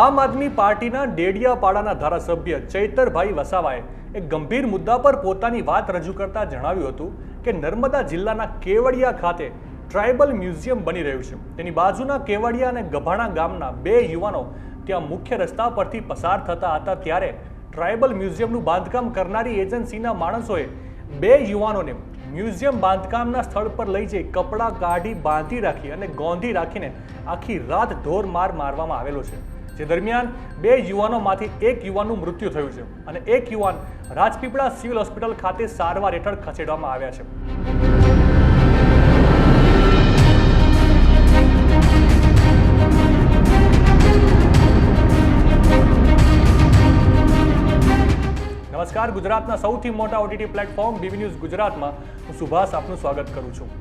આમ આદમી પાર્ટીના ડેડિયાપાડાના ધારાસભ્ય ચૈતરભાઈ વસાવાએ એક ગંભીર મુદ્દા પર પોતાની વાત રજૂ કરતા જણાવ્યું હતું કે નર્મદા જિલ્લાના કેવડિયા ખાતે ટ્રાઇબલ મ્યુઝિયમ બની રહ્યું છે. તેની બાજુના કેવડિયા અને ગભાણા ગામના બે યુવાનો ત્યાં મુખ્ય રસ્તા પરથી પસાર થતા હતા ત્યારે ટ્રાઇબલ મ્યુઝિયમનું બાંધકામ કરનારી એજન્સીના માણસોએ બે યુવાનોને મ્યુઝિયમ બાંધકામના સ્થળ પર લઈ જઈ કપડાં કાઢી બાંધી રાખી અને ગોંધી રાખીને આખી રાત ઢોર માર મારવામાં આવેલો છે. જે દરમિયાન બે યુવાનોમાંથી એક યુવાનનું મૃત્યુ થયું છે અને એક યુવાન રાજપીપળા સિવિલ હોસ્પિટલ ખાતે સારવાર હેઠળ ખસેડવામાં આવ્યા છે. નમસ્કાર, ગુજરાતના સૌથી મોટા ઓટીટી પ્લેટફોર્મ બીવી ન્યૂઝ ગુજરાતમાં. હું સુભાષ આપનું સ્વાગત કરું છું.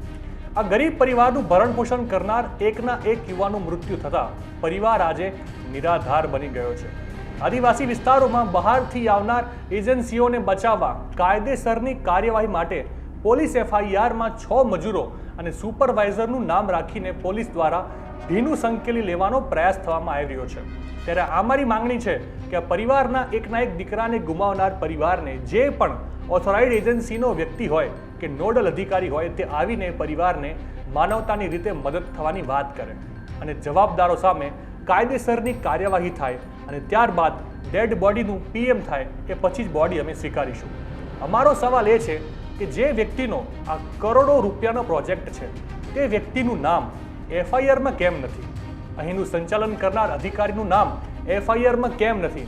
આ ગરીબ પરિવારનું ભરણ પોષણ કરનાર એકના એક યુવાનું મૃત્યુ થતાં પરિવાર આજે નિરાધાર બની ગયો છે. આદિવાસી વિસ્તારોમાં બહારથી આવનાર એજન્સીઓને બચાવવા કાયદેસરની કાર્યવાહી માટે પોલીસ એફઆઈઆરમાં છ મજૂરો અને સુપરવાઇઝરનું નામ રાખીને પોલીસ દ્વારા ભીનું સંકેલી લેવાનો પ્રયાસ થવામાં આવી રહ્યો છે. ત્યારે અમારી માંગણી છે કે આ પરિવારના એકના એક દીકરાને ગુમાવનાર પરિવારને જે પણ ઓથોરાઇઝ એજન્સીનો વ્યક્તિ હોય કે નોડલ અધિકારી હોય તે આવીને પરિવારને માનવતાની રીતે મદદ થવાની વાત કરે અને જવાબદારો સામે કાયદેસરની કાર્યવાહી થાય અને ત્યારબાદ ડેડ બોડીનું પીએમ થાય એ પછી જ બોડી અમે સ્વીકારીશું. અમારો સવાલ એ છે કે જે વ્યક્તિનો આ કરોડો રૂપિયાનો પ્રોજેક્ટ છે તે વ્યક્તિનું નામ એફઆઈઆરમાં કેમ નથી? અહીંનું સંચાલન કરનાર અધિકારીનું નામ એફઆઈઆરમાં કેમ નથી?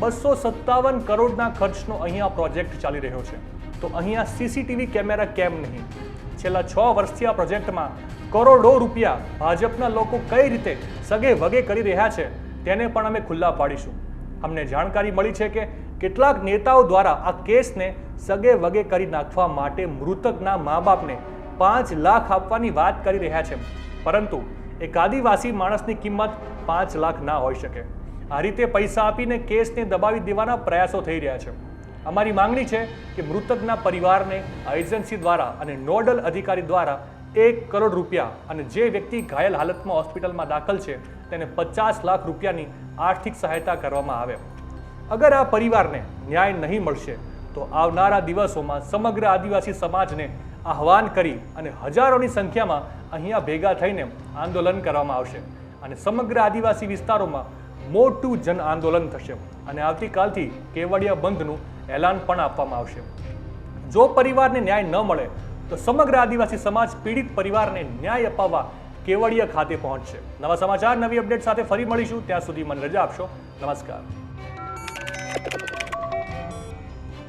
બસો સત્તાવન કરોડના ખર્ચનો અહીંયા પ્રોજેક્ટ ચાલી રહ્યો છે. તો અહીંયા સીસીટીવી કેમેરા કેમ નહીં? છેલ્લા છ વર્ષથી આ પ્રોજેક્ટમાં કરોડો રૂપિયા ભાજપના લોકો કઈ રીતે સગે વગે કરી રહ્યા છે, તેને પણ અમે ખુલ્લા પાડીશું. અમને જાણકારી મળી છે કે કેટલાક નેતાઓ દ્વારા આ કેસને સગે વગે કરી નાખવા માટે મૃતકના મા બાપને પાંચ લાખ આપવાની વાત કરી રહ્યા છે. પરંતુ એક આદિવાસી માણસની કિંમત પાંચ લાખ ના હોઈ શકે. આ રીતે પૈસા આપીને કેસને દબાવી દેવાના પ્રયાસો થઈ રહ્યા છે. અમારી માંગણી છે કે મૃતકના પરિવારને આ એજન્સી દ્વારા અને નોડલ અધિકારી દ્વારા એક કરોડ રૂપિયા અને જે વ્યક્તિ ઘાયલ હાલતમાં હોસ્પિટલમાં દાખલ છે, તેને પચાસ લાખ રૂપિયાની આર્થિક સહાયતા કરવામાં આવે. અગર આ પરિવારને ન્યાય નહીં મળશે, તો આવનારા દિવસોમાં સમગ્ર આદિવાસી સમાજને આહવાન કરી અને હજારોની સંખ્યામાં અહીંયા ભેગા થઈને આંદોલન કરવામાં આવશે અને સમગ્ર આદિવાસી વિસ્તારોમાં મોટું જન આંદોલન થશે અને આવતીકાલથી કેવડિયા બંધનું એલાન પણ આપવામાં આવશે. જો પરિવારને ન્યાય ન મળે, તો સમગ્ર આદિવાસી સમાજ પીડિત પરિવારને ન્યાય અપાવવા કેવડિયા ખાતે પહોંચશે. નવા સમાચાર, નવી અપડેટ સાથે ફરી મળીશું. ત્યાં સુધી મને રજા આપશો. નમસ્કાર.